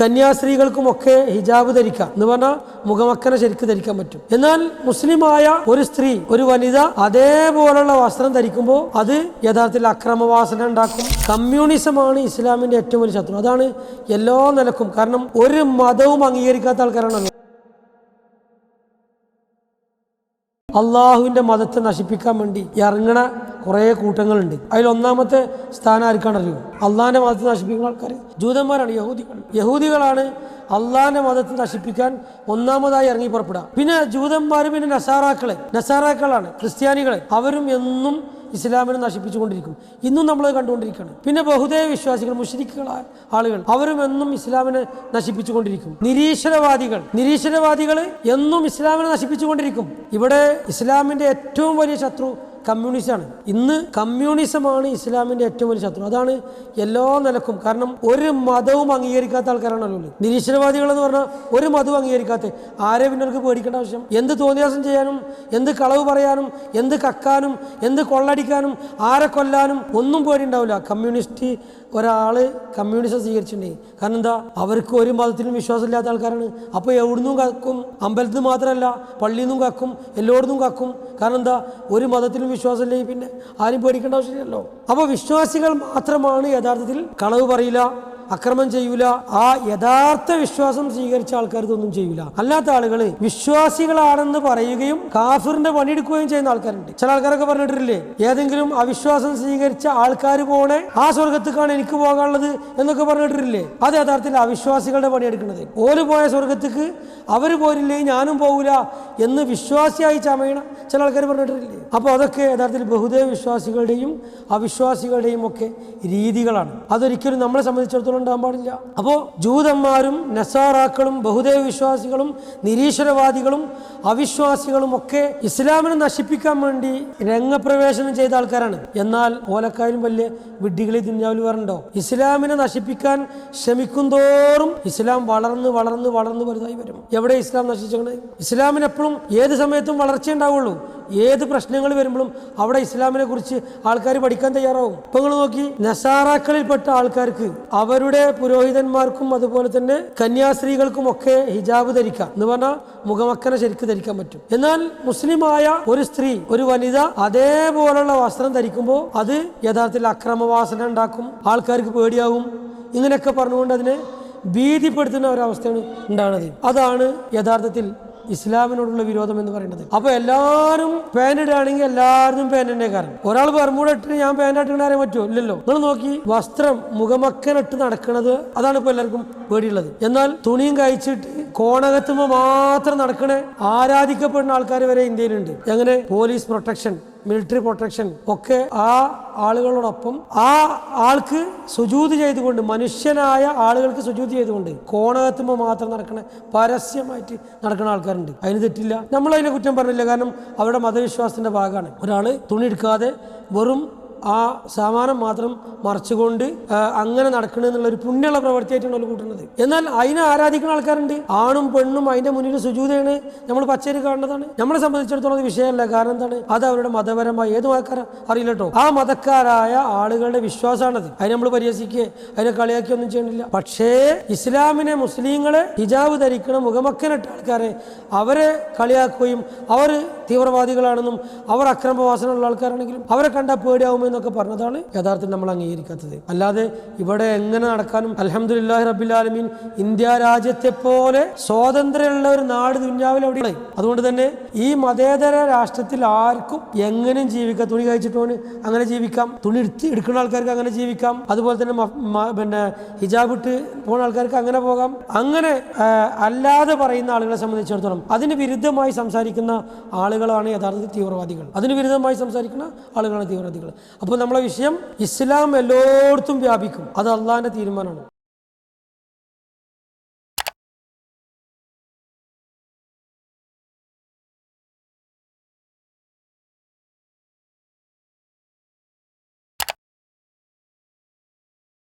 കന്യാസ്ത്രീകൾക്കുമൊക്കെ ഹിജാബ് ധരിക്കാം എന്ന് പറഞ്ഞാൽ മുഖമക്കനെ ശരിക്ക് ധരിക്കാൻ പറ്റും. എന്നാൽ മുസ്ലിമായ ഒരു സ്ത്രീ ഒരു വനിത അതേപോലുള്ള വസ്ത്രം ധരിക്കുമ്പോൾ അത് യഥാർത്ഥത്തിൽ അക്രമവാസന ഉണ്ടാക്കും. കമ്മ്യൂണിസമാണ് ഇസ്ലാമിന്റെ ഏറ്റവും വലിയ ശത്രു. അതാണ് എല്ലാ നിലക്കും. കാരണം ഒരു മതവും അംഗീകരിക്കാത്ത ആൾക്കാരാണ് അള്ളാഹുവിന്റെ മതത്തെ നശിപ്പിക്കാൻ വേണ്ടി ഇറങ്ങണ കുറേ കൂട്ടങ്ങളുണ്ട്. അതിൽ ഒന്നാമത്തെ സ്ഥാനം ആർക്കാണ് അറിയൂ അള്ളാഹിന്റെ മതത്തെ നശിപ്പിക്കുന്ന ആൾക്കാർ ജൂതന്മാരാണ് യഹൂദികൾ യഹൂദികളാണ് അള്ളാഹിന്റെ മതത്തെ നശിപ്പിക്കാൻ ഒന്നാമതായി ഇറങ്ങി പുറപ്പെടുക. പിന്നെ ജൂതന്മാർ പിന്നെ നസാറാക്കളെ. നസാറാക്കളാണ് ക്രിസ്ത്യാനികളെ. അവരും എന്നും ഇസ്ലാമിനെ നശിപ്പിച്ചുകൊണ്ടിരിക്കും. ഇന്നും നമ്മൾ കണ്ടുകൊണ്ടിരിക്കുകയാണ്. പിന്നെ ബഹുദൈവ വിശ്വാസികൾ മുഷരിക്കുകളായ ആളുകൾ അവരും എന്നും ഇസ്ലാമിനെ നശിപ്പിച്ചുകൊണ്ടിരിക്കും. നിരീശ്വരവാദികൾ നിരീശ്വരവാദികൾ എന്നും ഇസ്ലാമിനെ നശിപ്പിച്ചുകൊണ്ടിരിക്കും. ഇവിടെ ഇസ്ലാമിന്റെ ഏറ്റവും വലിയ ശത്രു കമ്മ്യൂണിസമാണ് ഇന്ന് കമ്മ്യൂണിസമാണ് ഇസ്ലാമിന്റെ ഏറ്റവും വലിയ ശത്രു. അതാണ് എല്ലാ നിലക്കും. കാരണം ഒരു മതവും അംഗീകരിക്കാത്ത ആൾക്കാരാണല്ലോ നിരീശ്വരവാദികളെന്ന് പറഞ്ഞാൽ ഒരു മതവും അംഗീകരിക്കാത്ത. ആരെ പിന്നെ അവർക്ക് പേടിക്കേണ്ട ആവശ്യം? എന്ത് തോന്നിയാസം ചെയ്യാനും എന്ത് കളവ് പറയാനും എന്ത് കക്കാനും എന്ത് കൊള്ളടിക്കാനും ആരെ കൊല്ലാനും ഒന്നും പേടിയുണ്ടാവില്ല. കമ്മ്യൂണിസ്റ്റ് ഒരാൾ കമ്മ്യൂണിസം സ്വീകരിച്ചിട്ടുണ്ടെങ്കിൽ. കാരണം എന്താ? അവർക്ക് ഒരു മതത്തിലും വിശ്വാസമില്ലാത്ത ആൾക്കാരാണ്. അപ്പോൾ എവിടുന്നും കക്കും? അമ്പലത്തിൽ മാത്രമല്ല പള്ളിയിൽ നിന്നും കക്കും എല്ലായിടത്തും കക്കും. കാരണം എന്താ? ഒരു മതത്തിലും വിശ്വാസമില്ലെങ്കിൽ പിന്നെ ആരും പേടിക്കേണ്ട ആവശ്യമില്ലല്ലോ. അപ്പോൾ വിശ്വാസികൾ മാത്രമാണ് യഥാർത്ഥത്തിൽ കളവ് പറയില്ല. അക്രമം ചെയ്യൂല. ആ യഥാർത്ഥ വിശ്വാസം സ്വീകരിച്ച ആൾക്കാർ ഇതൊന്നും ചെയ്യൂല. അല്ലാത്ത ആളുകൾ വിശ്വാസികളാണെന്ന് പറയുകയും കാഫിറിന്റെ പണിയെടുക്കുകയും ചെയ്യുന്ന ആൾക്കാരുണ്ട്. ചില ആൾക്കാരൊക്കെ പറഞ്ഞിട്ടില്ലേ? ഏതെങ്കിലും അവിശ്വാസം സ്വീകരിച്ച ആൾക്കാർ പോണേ ആ സ്വർഗത്തേക്കാണ് എനിക്ക് പോകാനുള്ളത് എന്നൊക്കെ പറഞ്ഞിട്ടില്ലേ? അത് യഥാർത്ഥത്തിൽ അവിശ്വാസികളുടെ പണിയെടുക്കുന്നത്. ഓര് പോയ സ്വർഗത്തേക്ക് അവർ പോരില്ലേ ഞാനും പോകൂല എന്ന് വിശ്വാസിയായി ചമയണം ചില ആൾക്കാർ പറഞ്ഞിട്ടില്ലേ? അപ്പോൾ അതൊക്കെ യഥാർത്ഥത്തിൽ ബഹുദൈവ വിശ്വാസികളുടെയും അവിശ്വാസികളുടെയും ഒക്കെ രീതികളാണ്. അതൊരിക്കലും നമ്മളെ സംബന്ധിച്ചിടത്തോളം ഉണ്ടാകാൻ പാടില്ല. അപ്പോൾ ജൂതന്മാരും നസാറാക്കളും ബഹുദൈവ വിശ്വാസികളും നിരീശ്വരവാദികളും അവിശ്വാസികളും ഒക്കെ ഇസ്ലാമിനെ നശിപ്പിക്കാൻ വേണ്ടി രംഗപ്രവേശനം ചെയ്ത ആൾക്കാരാണ്. എന്നാൽ ഓലക്കാരും വലിയ വിഡ്ഢികളെ ദുന്യാവിൽ വരണ്ടോ? ഇസ്ലാമിനെ നശിപ്പിക്കാൻ ശ്രമിക്കുന്തോറും ഇസ്ലാം വളർന്ന് വളർന്ന് വളർന്ന് വലുതായി വരും. എവിടെ ഇസ്ലാം നശിച്ചത് ഇസ്ലാമിന് എപ്പോഴും ഏത് സമയത്തും വളർച്ച ഉണ്ടാവുള്ളൂ. ഏത് പ്രശ്നങ്ങൾ വരുമ്പോഴും അവിടെ ഇസ്ലാമിനെ കുറിച്ച് ആൾക്കാർ പഠിക്കാൻ തയ്യാറാവും. ഇപ്പൊ നിങ്ങൾ നോക്കി നസാറാക്കളിൽപ്പെട്ട ആൾക്കാർക്ക് അവരുടെ പുരോഹിതന്മാർക്കും അതുപോലെ തന്നെ കന്യാസ്ത്രീകൾക്കും ഒക്കെ ഹിജാബ് ധരിക്കാം എന്ന് പറഞ്ഞാൽ മുഖമക്കനെ ശരിക്ക് ധരിക്കാൻ പറ്റും. എന്നാൽ മുസ്ലിമായ ഒരു സ്ത്രീ ഒരു വനിത അതേപോലുള്ള വസ്ത്രം ധരിക്കുമ്പോൾ അത് യഥാർത്ഥത്തിൽ അക്രമവാസന ഉണ്ടാക്കും ആൾക്കാർക്ക് പേടിയാവും. ഇങ്ങനെയൊക്കെ പറഞ്ഞുകൊണ്ട് അതിനെ ഭീതിപ്പെടുത്തുന്ന ഒരവസ്ഥയാണ് ഉണ്ടാകുന്നത്. അതാണ് യഥാർത്ഥത്തിൽ ഇസ്ലാമിനോടുള്ള വിരോധം എന്ന് പറയുന്നത്. അപ്പൊ എല്ലാവരും പാന്റ് ഇടുകയാണെങ്കിൽ എല്ലാവരും പാന്റ് തന്നെ കാരണം ഒരാൾ ബർമൂട ഇട്ടിട്ട് ഞാൻ പാന്റ് ഇട്ടിട്ട് അറിയാൻ പറ്റുമോ? ഇല്ലല്ലോ. നിങ്ങൾ നോക്കി വസ്ത്രം മുഖമക്കനിട്ട് നടക്കുന്നത് അതാണ് ഇപ്പൊ എല്ലാവർക്കും പേടിയുള്ളത്. എന്നാൽ തുണിയും കഴിച്ചിട്ട് കോണകത്തുമ്പോ മാത്രം നടക്കണേ ആരാധിക്കപ്പെടുന്ന ആൾക്കാർ വരെ ഇന്ത്യയിലുണ്ട്. എങ്ങനെ? Police protection. മിലിറ്ററി പ്രൊട്ടക്ഷൻ ഒക്കെ ആ ആളുകളോടൊപ്പം ആ ആൾക്ക് സുജൂതി ചെയ്തുകൊണ്ട് മനുഷ്യനായ ആളുകൾക്ക് സുജൂതി ചെയ്തുകൊണ്ട് കോണകത്തുമ്പോൾ മാത്രം നടക്കണ പരസ്യമായിട്ട് നടക്കുന്ന ആൾക്കാരുണ്ട്. അതിന് തെറ്റില്ല. നമ്മൾ അതിനെ കുറ്റം പറഞ്ഞില്ല. കാരണം അവരുടെ മതവിശ്വാസത്തിന്റെ ഭാഗമാണ്. ഒരാൾ തുണി എടുക്കാതെ വെറും ആ സാമാനം മാത്രം മറച്ചുകൊണ്ട് അങ്ങനെ നടക്കണെന്നുള്ള ഒരു പുണ്യമുള്ള പ്രവർത്തിയായിട്ടാണ് അവർ കൂട്ടുന്നത്. എന്നാൽ അതിനെ ആരാധിക്കുന്ന ആൾക്കാരുണ്ട്. ആണും പെണ്ണും അതിന്റെ മുന്നിൽ സുജൂതയാണ് നമ്മൾ പച്ചരി കാണുന്നതാണ്. നമ്മളെ സംബന്ധിച്ചിടത്തോളം വിഷയമല്ല. കാരണം എന്താണ്? അത് അവരുടെ മതപരമായ ഏത് മതക്കാരാ അറിയില്ല കേട്ടോ. ആ മതക്കാരായ ആളുകളുടെ വിശ്വാസമാണത്. അതിനെ നമ്മൾ പരിഹസിക്കുക അതിനെ കളിയാക്കി ഒന്നും ചെയ്യണില്ല. പക്ഷേ ഇസ്ലാമിനെ മുസ്ലിങ്ങളെ ഹിജാബ് ധരിക്കണം മുഖമക്കനിട്ട ആൾക്കാരെ അവരെ കളിയാക്കുകയും അവർ തീവ്രവാദികളാണെന്നും അവർ അക്രമവാസനമുള്ള ആൾക്കാരാണെങ്കിലും അവരെ കണ്ടാൽ പേടിയാവുമെന്നൊക്കെ പറഞ്ഞതാണ് യഥാർത്ഥത്തിൽ നമ്മൾ അംഗീകരിക്കാത്തത്. അല്ലാതെ ഇവിടെ എങ്ങനെ നടക്കാനും അലഹമുല്ലാഹി റബിലാലമീൻ ഇന്ത്യ രാജ്യത്തെ പോലെ സ്വാതന്ത്ര്യമുള്ള ഒരു നാട് ദുന്യാവിൽ അവിടെ അതുകൊണ്ട് തന്നെ ഈ മതേതര രാഷ്ട്രത്തിൽ ആർക്കും എങ്ങനെയും ജീവിക്കാം? തുണി കഴിച്ചിട്ടോന് അങ്ങനെ ജീവിക്കാം? തുണി എടുത്ത് എടുക്കുന്ന ആൾക്കാർക്ക് അങ്ങനെ ജീവിക്കാം? അതുപോലെ തന്നെ പിന്നെ ഹിജാബ് ഇട്ട് പോകുന്ന ആൾക്കാർക്ക് അങ്ങനെ പോകാം? അങ്ങനെ അല്ലാതെ പറയുന്ന ആളുകളെ സംബന്ധിച്ചിടത്തോളം അതിന് വിരുദ്ധമായി സംസാരിക്കുന്ന ആളുകളാണ് യഥാർത്ഥത്തിൽ തീവ്രവാദികൾ. അതിന് വിരുദ്ധമായി സംസാരിക്കുന്ന ആളുകളാണ് തീവ്രവാദികൾ. അപ്പോൾ നമ്മളെ വിഷയം ഇസ്ലാം എല്ലായിടത്തും വ്യാപിക്കും. അത് അള്ളാഹിന്റെ തീരുമാനമാണ്.